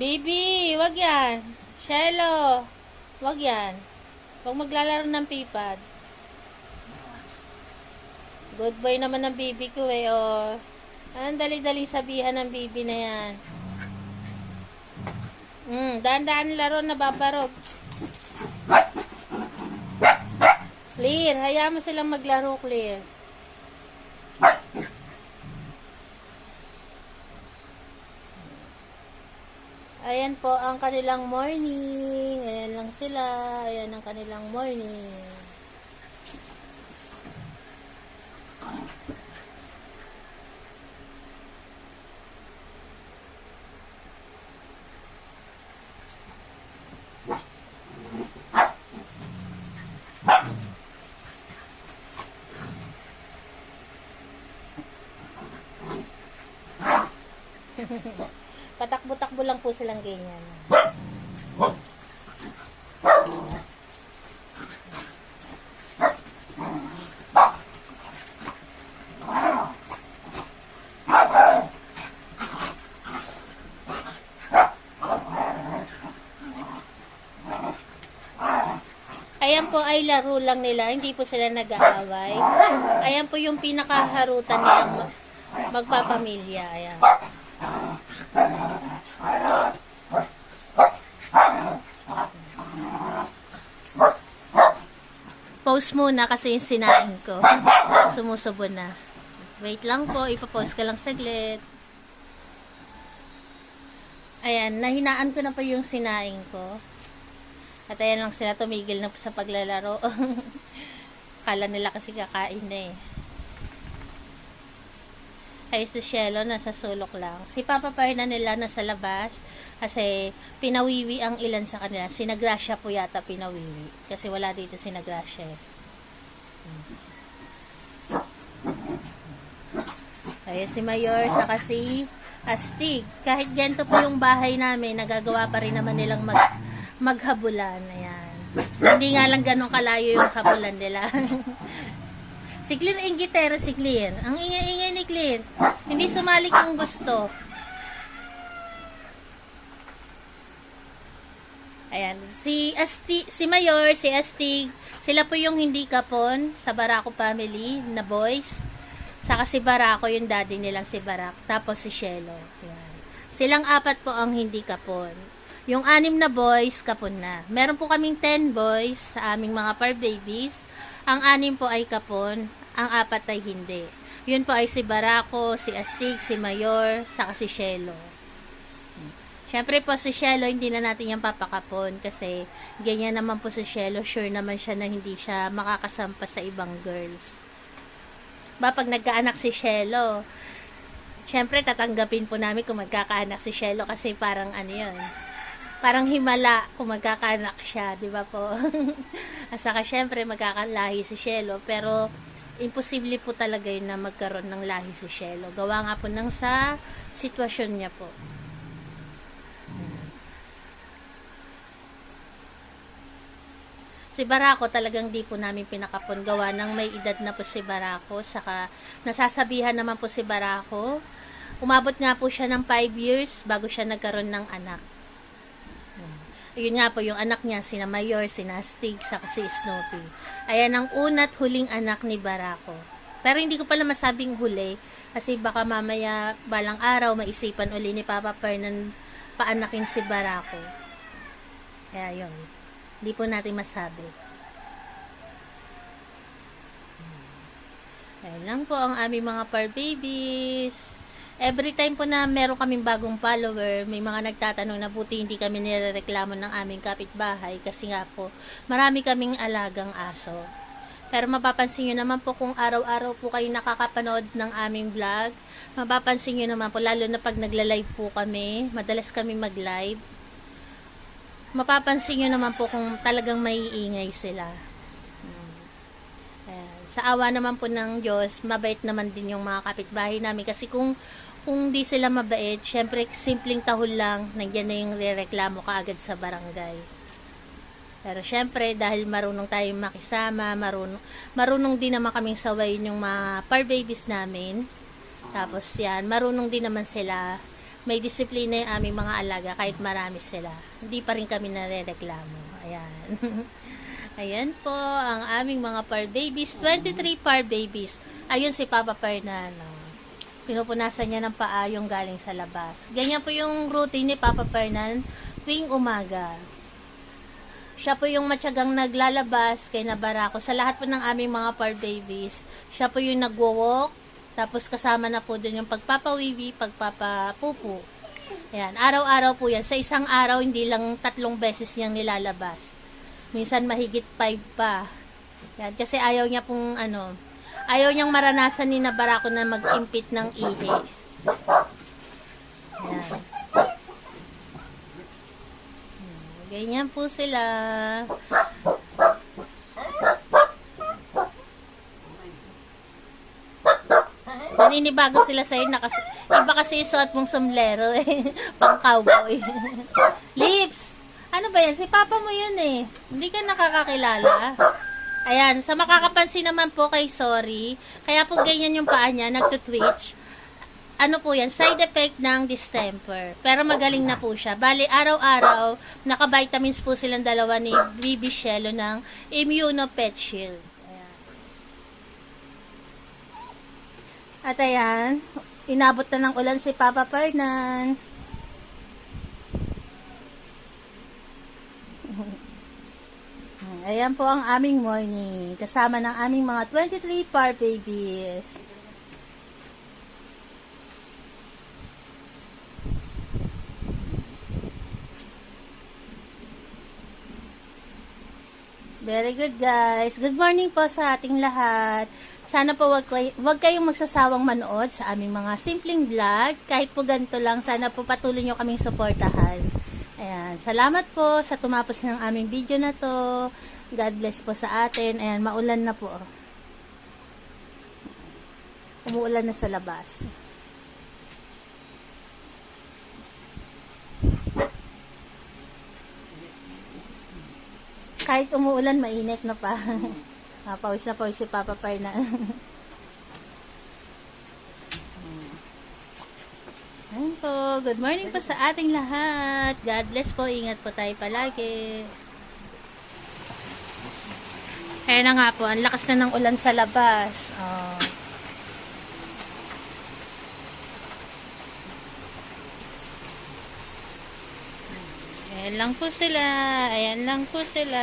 Baby, wag yan. Shelo, wag yan. Huwag maglalaro ng pipad. Good boy naman ng baby ko eh, oh. Anong dali-dali sabihan ng baby na yan? Hmm, daan-daan laro na babarog. Clear, hayaan mo silang maglaro, Clear. Ayan po ang kanilang morning. Ayan lang sila. Ayan ang kanilang morning. Patakbo-takbo lang po silang ganyan. Ayan po ay laro lang nila, hindi po sila nag-aaway. Ayan po yung pinakaharutan nilang ma- magpapamilya. Ayan. Post muna kasi yung sinain ko. Sumusubo na. Wait lang po, ipapost ka lang saglit. Ayan, nahinaan ko na po yung sinaing ko. At ayan lang sila tumigil na po sa paglalaro. Kala nila kasi kakain na eh. Ay si Shelo nasa sulok lang. Si Papa Perna nila nasa labas kasi pinawiwi ang ilan sa kanila. Si Nagracia po yata pinawiwi. Kasi wala dito si Nagracia eh. Kaya si Mayor saka si Astig. Kahit ganito po yung bahay namin, nagagawa pa rin naman nilang mag, maghabulan. Ayan. Hindi nga lang ganun kalayo yung habulan nila. si Clint ang gitera si Clint. Ang ingay-ingay ni Clint. Hindi sumali kung gusto. Ayan, si Asti, si Mayor, si Astig, sila po yung hindi kapon sa Barako family na boys. Saka si Barako, yung daddy nilang si Barak. Tapos si Shelo. Ayan. Silang apat po ang hindi kapon. Yung anim na boys, kapon na. Meron po kaming 10 boys sa aming mga par babies. Ang anim po ay kapon, ang apat ay hindi. Yun po ay si Barako, si Astig, si Mayor, saka si Shelo. Siyempre po si Shelo, hindi na natin yan papakapon kasi ganyan naman po si Shelo, sure naman siya na hindi siya makakasampa sa ibang girls. Ba, pag nagkaanak si Shelo, siyempre tatanggapin po namin kung magkakaanak si Shelo kasi parang ano yun, parang himala kung magkakaanak siya, di ba po? At saka syempre magkakalahi si Shelo, pero imposible po talaga yun na magkaroon ng lahi si Shelo. Gawa nga po ng sa sitwasyon niya po. Si Barako talagang di po namin pinakapon gawa ng may edad na po si Barako saka nasasabihan naman po si Barako umabot nga po siya ng 5 years bago siya nagkaroon ng anak ayun nga po yung anak niya sina Mayor, sina Stig saka si Snoopy ayan ang una't huling anak ni Barako pero hindi ko pala masabing huli kasi baka mamaya balang araw maisipan uli ni Papa Fernan paanakin si Barako kaya yun hindi po natin masabi. Ayan lang po ang aming mga par babies. Every time po na meron kaming bagong follower, may mga nagtatanong na buti hindi kami nirereklamo ng aming kapitbahay kasi nga po, marami kaming alagang aso. Pero mapapansin nyo naman po kung araw-araw po kayo nakakapanood ng aming vlog, mapapansin nyo naman po, lalo na pag nagla-live po kami, madalas kami mag-live, mapapansin nyo naman po kung talagang may ingay sila. Sa awa naman po ng Diyos, mabait naman din yung mga kapitbahay namin. Kasi kung kung di sila mabait, syempre simpleng tahol lang, nandiyan na yung rereklamo kaagad sa barangay. Pero syempre, dahil marunong tayong makisama, marunong, marunong din naman kaming sawayin yung mga par babies namin. Tapos yan, marunong din naman sila. May disiplina yung aming mga alaga kahit marami sila. Hindi pa rin kami narereklamo. Ayan. Ayan po ang aming mga par babies. 23 par babies. Ayun si Papa Fernando. Pinupunasan niya ng paa yung galing sa labas. Ganyan po yung routine ni Papa Fernan tuwing umaga. Siya po yung matyagang naglalabas kay Nabarako sa lahat po ng aming mga par babies. Siya po yung nagwo-walk, tapos kasama na po dun yung pagpapawiwi, pagpapapupu. Ayan, araw-araw po yan. Sa isang araw, hindi lang tatlong beses niyang nilalabas. Minsan mahigit five pa. Yan, kasi ayaw niya pong ano, ayaw niyang maranasan ni Nabarako na mag-impit ng ihi. Ayan. Ganyan po sila. Naninibago sila sa'yo na kasi, iba kasi suot mong sombrero eh. Pang cowboy. Lips! Ano ba yan? Si papa mo yun eh. Hindi ka nakakakilala. Ayan, sa makakapansin naman po kay Sorry, kaya po ganyan yung paa niya, nagtutwitch. Ano po yan, side effect ng distemper. Pero magaling na po siya. Bali, araw-araw, naka-vitamins po silang dalawa ni Bibi Shelo ng Immuno Pet Shield. Ayan. At ayan, inabot na ng ulan si Papa Fernan. Ayan po ang aming morning. Kasama ng aming mga 23 par babies. Very good guys. Good morning po sa ating lahat. Sana po wag, kay- wag kayong magsasawang manood sa aming mga simpleng vlog. Kahit po ganito lang, sana po patuloy nyo kaming suportahan. Ayan. Salamat po sa tumapos ng aming video na to. God bless po sa atin. Ayan, maulan na po. Umuulan na sa labas. Kahit umuulan, mainit na pa. Ah, pawis na pawis si Papa Fernan. Ayan po. Good morning po sa ating lahat. God bless po. Ingat po tayo palagi. Kaya na nga po, ang lakas na ng ulan sa labas. Oh. Ayan lang po sila. Ayan lang po sila.